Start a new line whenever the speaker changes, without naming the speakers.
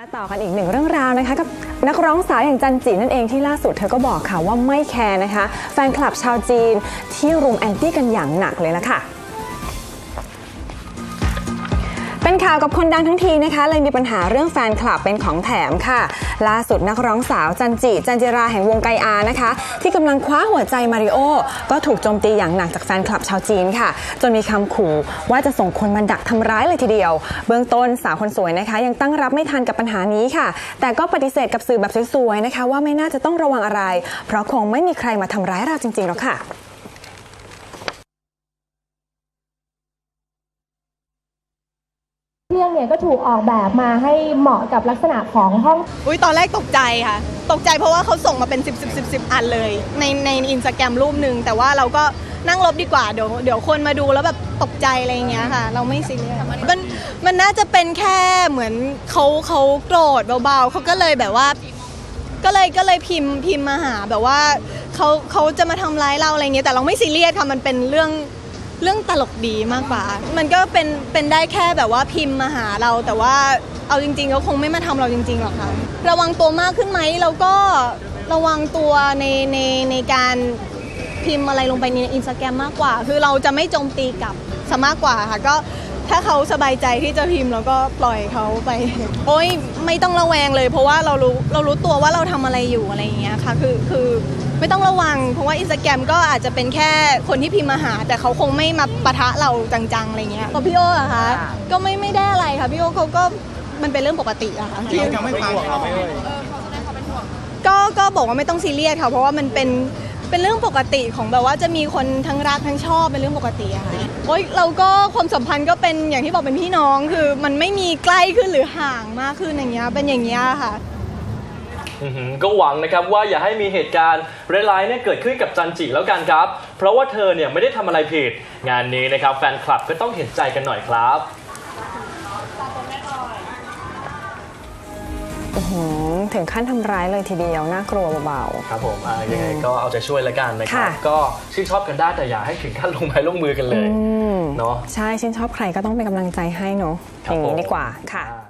มาต่อกันอีกหนึ่งเรื่องราวนะคะกับนักร้องสาวอย่างจันจีนั่นเองที่ล่าสุดเธอก็บอกค่ะว่าไม่แคร์นะคะ แฟนคลับชาวจีนที่รุมแอนตี้กันอย่างหนักเลยละค่ะ เป็นข่าวกับคนดังทั้งทีนะคะ เลยมีปัญหาเรื่องแฟนคลับเป็นของแถมค่ะ ล่าสุดนักร้องสาวจันจิ จันจิราแห่งวงไกอานะคะ ที่กำลังคว้าหัวใจมาริโอ ก็ถูกโจมตีอย่างหนักจากแฟนคลับชาวจีนค่ะ จนมีคำขู่ว่าจะส่งคนมาดักทำร้ายเลยทีเดียว เบื้องต้นสาวคนสวยนะคะ ยังตั้งรับไม่ทันกับปัญหานี้ค่ะ แต่ก็ปฏิเสธกับสื่อแบบสวยๆนะคะ ว่าไม่น่าจะต้องระวังอะไร เพราะคงไม่มีใครมาทำร้ายเราจริงๆหรอกค่ะ
เนี่ยก็ถูกออกแบบมาให้เหมาะกับลักษณะของห้อง
อุ้ยตอนแรกตกใจค่ะ ตกใจเพราะว่าเขาส่งมาเป็น 10 10 10 10 อันเลย ในในอินสตาแกรมรูปหนึ่งแต่ว่าเราก็นั่งลบดีกว่าเดี๋ยวเดี๋ยวคนมาดูแล้วแบบตกใจอะไรอย่างเงี้ยค่ะ เราไม่ซีเรียสมันมันน่าจะเป็นแค่เหมือนเขาเขาโกรธเบาๆเขาก็เลยแบบว่า ก็เลยก็เลยพิมพ์พิมพ์มาหาแบบว่าเขาเขาจะมาทำร้ายเราอะไรเงี้ยแต่เราไม่ซีเรียสค่ะมันเป็นเรื่อง เรื่องตลกดีมากกว่า มันก็เป็นเป็นได้แค่แบบว่าพิมพ์มาหาเรา แต่ว่าเอาจริงๆก็คงไม่มาทำเราจริงๆหรอกค่ะระวังตัวมากขึ้นไหมเราก็ระวังตัวในในในการพิมพ์อะไรลงไปในอินสตาแกรมมากกว่า คือเราจะไม่โจมตีกลับซะมากกว่าค่ะก็ ถ้าเขาสบายใจที่จะพิมพ์เราก็ปล่อยเขาไป โอ้ยไม่ต้องระแวงเลย เพราะว่าเรารู้เรารู้ตัวว่าเราทำอะไรอยู่อะไรอย่างเงี้ยค่ะคือคือไม่ต้องระวัง เพราะว่าอินสตาแกรมก็อาจจะเป็นแค่คนที่พิมพ์มาหา แต่เขาคงไม่มาปะทะเราจังๆอะไรเงี้ยกับพี่โอ้อะคะก็ไม่ไม่ได้อะไรค่ะพี่โอ้เขาก็มันเป็นเรื่องปกติอะค่ะที่
ยังไม่ฟังเขาไหมเอ่ย
ก็ก็บอกว่าไม่ต้องซีเรียสค่ะเพราะว่ามันเป็น เป็นเรื่องปกติของแบบว่าจะมีคนทั้งรักทั้งชอบเป็นเรื่องปกติอะค่ะโอ๊ยเราก็ความสัมพันธ์ก็เป็นอย่างที่บอกเป็นพี่น้องคือ มันไม่มีใกล้ขึ้นหรือห่างมากขึ้นอย่างเงี้ยเป็นอย่างเงี้ยค่ะ
อื้อหือก็หวังนะครับว่าอย่าให้มีเหตุการณ์ร้ายๆเนี่ยเกิดขึ้นกับจันจิแล้วกันครับ เพราะว่าเธอเนี่ยไม่ได้ทำอะไรผิด งานนี้นะครับแฟนคลับก็ต้องเห็นใจกันหน่อยครับ
ถึงขั้นทำร้ายเลยทีเดียว น่ากลัวเบาๆ
ครับผมอะยังไงก็เอาใจช่วยแล้วกันนะครับ
ค่ะ
ก็ชื่นชอบกันได้แต่อย่าให้ถึงขั้นลงไม้ลงมือกันเลย
อืม
เนาะ
ใช่ชื่นชอบใครก็ต้องเป็นกำลังใจให้เนอะ
ครั
อบย่างนี้
ผม
ดีกว่าค่ะ
อ่า